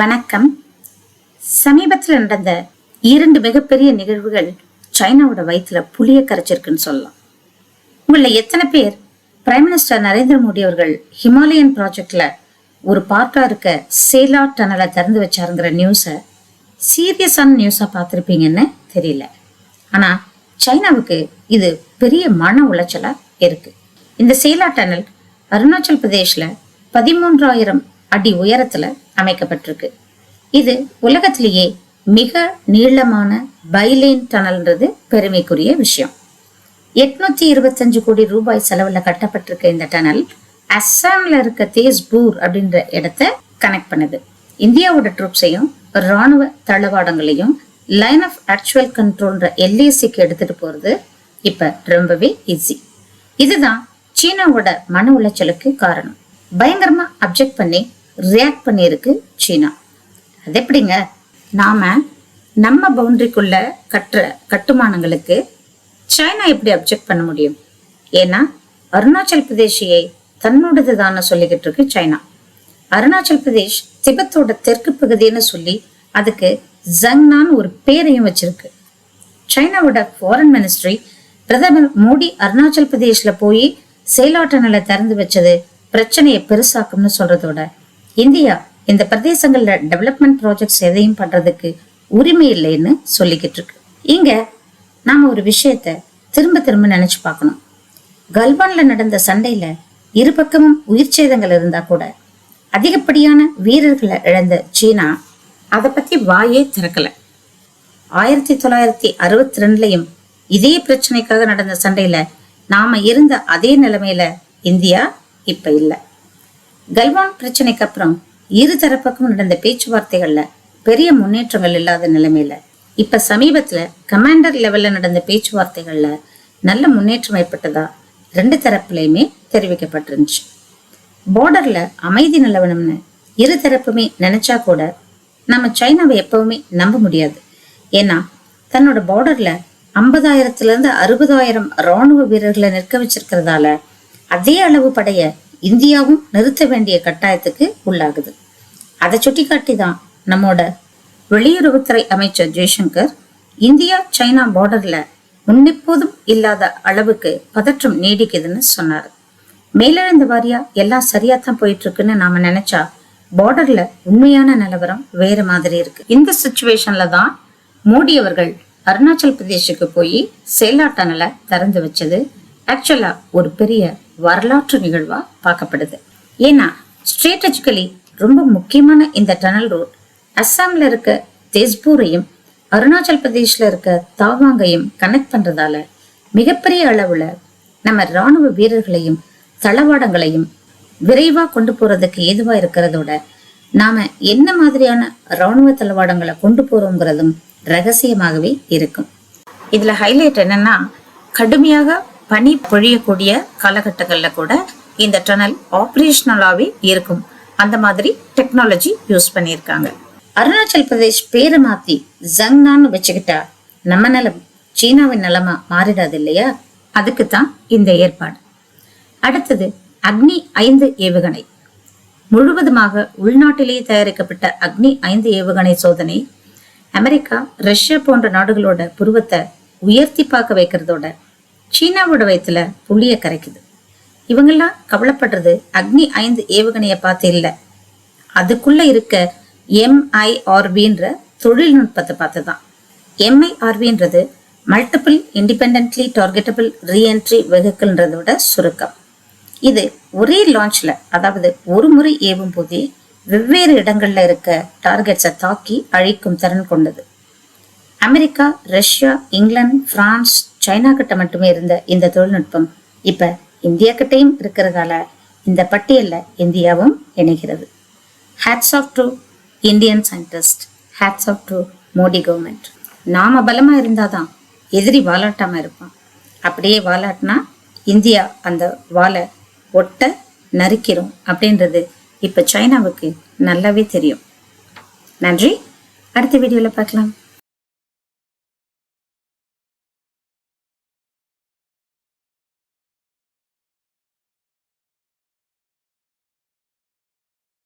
வணக்கம். சமீபத்தில் நடந்த இரண்டு மிகப்பெரிய நிகழ்வுகள் சைனாவோட வயிற்றுல புளிய கரைச்சிருக்குன்னு சொல்லலாம். உங்களில் எத்தனை பேர் பிரைம் மினிஸ்டர் நரேந்திர மோடி அவர்கள் ஹிமாலயன் ப்ராஜெக்ட்ல ஒரு பார்ட்டா இருக்க சேலா டனலை திறந்து வச்சாருங்கிற நியூஸை சீரியஸான நியூஸா பார்த்துருப்பீங்கன்னு தெரியல. ஆனா சைனாவுக்கு இது பெரிய மன உளைச்சலா இருக்கு. இந்த சேலா டனல் அருணாச்சல் பிரதேஷ்ல பதிமூன்றாயிரம் அடி உயரத்துல அமைக்கப்பட்டிருக்கு. இது உலகத்திலேயே மிக நீளமான பைலேன் டனல்ன்றது பெருமைக்குரிய விஷயம். எட்நூத்தி இருபத்தஞ்சு கோடி ரூபாய் செலவுல கட்டப்பட்டிருக்க இந்த டனல் அஸ்ஸாம்ல இருக்க தேஸ்பூர் அப்படின்ற இடத்த கனெக்ட் பண்ணுது. இந்தியாவோட ட்ரூப்ஸையும் ராணுவ தளவாடங்களையும் லைன் ஆஃப் ஆக்சுவல் கண்ட்ரோல்ன்ற எல்ஏசிக்கு எடுத்துட்டு போறது இப்ப ரொம்பவே ஈஸி இதுதான் சீனாவோட மன உளைச்சலுக்கு காரணம். பயங்கரமா அப்ஜெக்ட் பண்ணி ரியாக்ட் பண்ணியிருக்கு சீனா. அது எப்படிங்க? நாம நம்ம பவுண்டரிக்குள்ள கட்டுற கட்டுமானங்களுக்கு சைனா எப்படி அப்ஜெக்ட் பண்ண முடியும்? ஏன்னா அருணாச்சல் பிரதேஷியை தன்னோடது தானே சொல்லிக்கிட்டு இருக்கு சைனா. அருணாச்சல் பிரதேஷ் திபெத்தோட தெற்கு பகுதின்னு சொல்லி அதுக்கு ஜங்னான் ஒரு பேரையும் வச்சிருக்கு. சைனாவோட ஃபாரின் மினிஸ்ட்ரி பிரதமர் மோடி அருணாச்சல் பிரதேஷ்ல போய் செயலாற்றலை திறந்து வச்சது பிரச்சனையை பெருசாக்கும்னு சொல்றதோட இந்தியா இந்த பிரதேசங்கள்ல டெவலப்மெண்ட் ப்ராஜெக்ட்ஸ் எதையும் பண்றதுக்கு உரிமை இல்லைன்னு சொல்லிக்கிட்டு இருக்கு. இங்க நாம ஒரு விஷயத்த திரும்ப திரும்ப நினைச்சு பார்க்கணும். கல்வான்ல நடந்த சண்டையில இரு பக்கமும் உயிர் சேதங்கள் இருந்தா கூட அதிகப்படியான வீரர்களை இழந்த சீனா அதை பத்தி வாயே திறக்கல. ஆயிரத்தி தொள்ளாயிரத்தி அறுபத்தி ரெண்டுலயும் இதே பிரச்சனைக்காக நடந்த சண்டையில நாம இருந்த அதே நிலைமையில இந்தியா இப்ப இல்லை. கல்வான் பிரச்சனைக்கு அப்புறம் இரு தரப்புக்கும் நடந்த பேச்சுவார்த்தைகள்ல பெரிய முன்னேற்றங்கள் இல்லாத நிலைமையில இப்ப சமீபத்துல கமாண்டர் லெவல்ல நடந்த பேச்சுவார்த்தைகள்ல நல்ல முன்னேற்றம் ஏற்பட்டதா ரெண்டு தரப்புலையுமே தெரிவிக்கப்பட்டிருந்துச்சு. பார்டர்ல அமைதி நிலவணும்னு இரு தரப்புமே நினைச்சா கூட நம்ம சைனாவை எப்பவுமே நம்ப முடியாது. ஏன்னா தன்னோட பார்டர்ல ஐம்பதாயிரத்துல இருந்து அறுபதாயிரம் ராணுவ வீரர்களை நிற்க வச்சிருக்கிறதால அதே அளவு படைய இந்தியாவும் நிறுத்த வேண்டிய கட்டாயத்துக்கு உள்ளாகுது. அதை சுட்டிக்காட்டி தான் நம்மோட வெளியுறவுத்துறை அமைச்சர் ஜெய்சங்கர் இந்தியா சைனா பார்டர்ல முன்னெப்போதும் இல்லாத அளவுக்கு பதற்றம் நீடிக்குதுன்னு சொன்னார். மேலெழுந்த வாரியா எல்லாம் சரியா தான் போயிட்டு இருக்குன்னு நாம நினைச்சா பார்டர்ல உண்மையான நிலவரம் வேற மாதிரி இருக்கு. இந்த சுச்சுவேஷன்ல தான் மோடி அவர்கள் அருணாச்சல் பிரதேஷுக்கு போய் செயலாட்டனலை திறந்து வச்சது. ஆக்சுவலா ஒரு பெரிய வரலாற்று நிகழ்வா பார்க்கப்படுது. ஏன்னா ஸ்ட்ராட்டஜிக்கலி ரொம்ப முக்கியமான இந்த டனல் ரோட் அஸ்ஸாம்ல இருக்க தேஸ்பூரையும் அருணாச்சல் பிரதேஷ்ல இருக்க தாவாங்கையும் கனெக்ட் பண்றதால மிகப்பெரிய அளவுல நம்ம ராணுவ வீரர்களையும் தளவாடங்களையும் விரைவா கொண்டு போறதுக்கு ஏதுவா இருக்கிறதோட நாம என்ன மாதிரியான ராணுவ தளவாடங்களை கொண்டு போறோங்கிறதும் ரகசியமாகவே இருக்கும். இதுல ஹைலைட் என்னன்னா கடுமையாக பனி பொழியக்கூடிய காலகட்டங்களில் கூட இந்த டனல் ஆப்ரேஷனலாகவே இருக்கும். அந்த மாதிரி டெக்னாலஜி யூஸ் பண்ணியிருக்காங்க. அருணாச்சல் பிரதேஷ் பேரை மாற்றி ஜங்னான்னு வச்சுக்கிட்டா நம்ம நிலம் சீனாவின் நிலமா மாறிடாது இல்லையா? அதுக்கு தான் இந்த ஏற்பாடு. அடுத்தது அக்னி ஐந்து ஏவுகணை. முழுவதுமாக உள்நாட்டிலேயே தயாரிக்கப்பட்ட அக்னி ஐந்து ஏவுகணை சோதனை அமெரிக்கா ரஷ்யா போன்ற நாடுகளோட புருவத்தை உயர்த்தி பார்க்க வைக்கிறதோட சீனாவோட வயத்துல புள்ளிய கரைக்குது. இவங்கெல்லாம் கவலைப்படுறது அக்னி ஐந்து ஏவுகணையை பார்த்து இல்லை. அதுக்குள்ள இருக்க எம்ஐஆர்வின்ற தொழில்நுட்பத்தை பார்த்து தான் எம்ஐஆர்வின்றது மல்டிபிள் இண்டிபெண்ட்லி டார்கெட்டபிள் ரீஎன்ட்ரி வெஹிக்கிள்ன்றதோட சுருக்கம். இது ஒரே லான்ச்ல அதாவது ஒரு முறை ஏவும் போதே வெவ்வேறு இடங்கள்ல இருக்க டார்கெட்ஸை தாக்கி அழிக்கும் திறன் கொண்டது. America Russia England France China கிட்ட மட்டுமே இருந்த இந்த தொழில்நுட்பம் இப்ப இந்தியா கிட்டையும் இருக்கிறதால இந்த பட்டியல்ல இந்தியாவும் இணைகிறது. Hats off to Indian scientist hats off to Modi government நாம பலமா இருந்தாதான் எதிரி வாலாட்டாம இருப்பான். அப்படியே வாலாட்டினா இந்தியா அந்த வாலை ஒட்ட நறுக்கிறோம் அப்படின்றது இப்போ சைனாவுக்கு நல்லாவே தெரியும். நன்றி. அடுத்த வீடியோவில் பார்க்கலாம்.